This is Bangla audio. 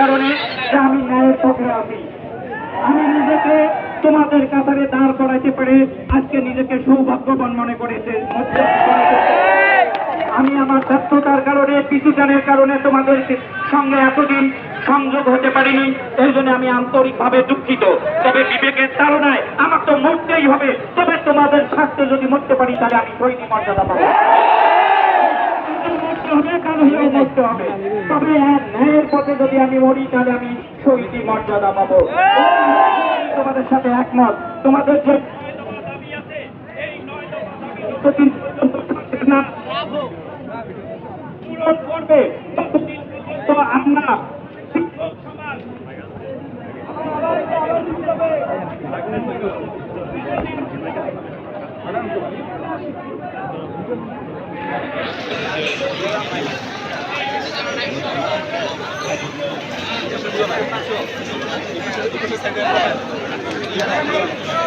কারণে আমি ন্যায়ের পক্ষে আছি। আমি নিজেকে তোমাদের কাতারে দাঁড় করাইতে পারে আজকে নিজেকে সৌভাগ্যবান মনে করেছে আমি আমার ব্যর্থতার কারণে পিছুটানের কারণে তোমাদের সঙ্গে এতদিন সংযোগ হতে পারিনি, এই জন্য আমি আন্তরিকভাবে দুঃখিত। তবে বিবেকের তাড়নায় আমার তো মরতেই হবে। তবে তোমাদের স্বার্থে যদি মরতে পারি, তাহলে আমি শহীদ মর্যাদা পাবো। কারও হয়েও মরতে হবে। তবে এক ন্যায়ের পথে যদি আমি মরি তাহলে আমি শহীদি মর্যাদা পাবো। তোমাদের সাথে একমত। তোমাদের যে ততদিন আমরা শিক্ষক সমাজ Thank you.